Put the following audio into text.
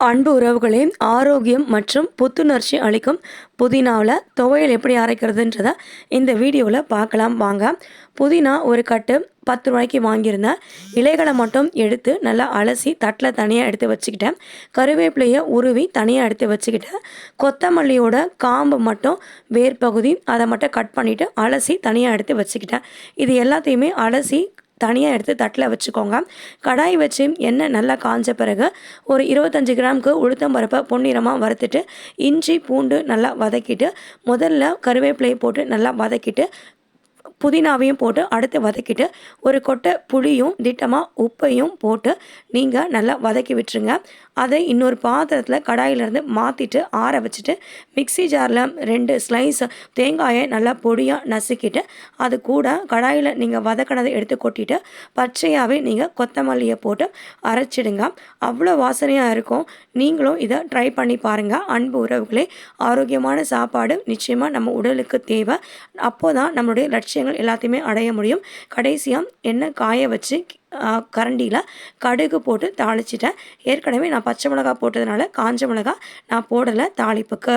அன்பு உறவுகளே ஆரோக்கியம் மற்றும் புத்துணர்ச்சி அளிக்கும் புதினாவில் துவையல் எப்படி அரைக்கிறதுன்றத இந்த வீடியோவில் பார்க்கலாம். வாங்க புதினா ஒரு கட்டு பத்து ரூபாய்க்கு வாங்கியிருந்தேன். இலைகளை மட்டும் எடுத்து நல்லா அலசி தட்டில் தனியாக எடுத்து வச்சுக்கிட்டேன். கருவேப்பிலையை உருவி தனியாக எடுத்து வச்சுக்கிட்டேன். கொத்தமல்லியோட காம்பு மட்டும் வேர் பகுதி அதை மட்டும் கட் பண்ணிவிட்டு அலசி தனியாக எடுத்து வச்சுக்கிட்டேன். இது எல்லாத்தையுமே அலசி தனியாக எடுத்து தட்டில் வச்சுக்கோங்க. கடாய் வச்சு எண்ணெய் நல்லா காஞ்ச பிறகு ஒரு இருபத்தஞ்சி கிராமுக்கு உளுத்தம் பருப்பை பொன்னிறமாக வறுத்துட்டு இஞ்சி பூண்டு நல்லா வதக்கிட்டு முதல்ல கருவேப்பிலையை போட்டு நல்லா வதக்கிட்டு புதினாவையும் போட்டு அடுத்து வதக்கிட்டு ஒரு கொட்டை புளியும் திட்டமாக உப்பையும் போட்டு நீங்கள் நல்லா வதக்கி விட்டுருங்க. அதை இன்னொரு பாத்திரத்தில் கடாயிலேருந்து மாற்றிட்டு ஆற வச்சுட்டு மிக்சி ஜாரில் ரெண்டு ஸ்லைஸ் தேங்காயை நல்லா பொடியாக நசுக்கிட்டு அது கூட கடாயில் நீங்கள் வதக்கினதை எடுத்து கொட்டிட்டு பச்சையாகவே நீங்கள் கொத்தமல்லியை போட்டு அரைச்சிடுங்க. அவ்வளோ வாசனையாக இருக்கும். நீங்களும் இதை ட்ரை பண்ணி பாருங்கள் அன்பு உறவுகளே ஆரோக்கியமான சாப்பாடு நிச்சயமாக நம்ம உடலுக்கு தேவை. அப்போ தான் நம்மளுடைய லட்சியங்கள் எல்லாத்தையுமே அடைய முடியும். கடைசியாக எண்ணெய் காய வச்சு கரண்டியில் கடுகு போட்டு தாளிச்சிட்டேன். ஏற்கனவே நான் பச்சை மிளகா போட்டதுனால காஞ்ச மிளகா நான் போடலை தாளிப்புக்கு.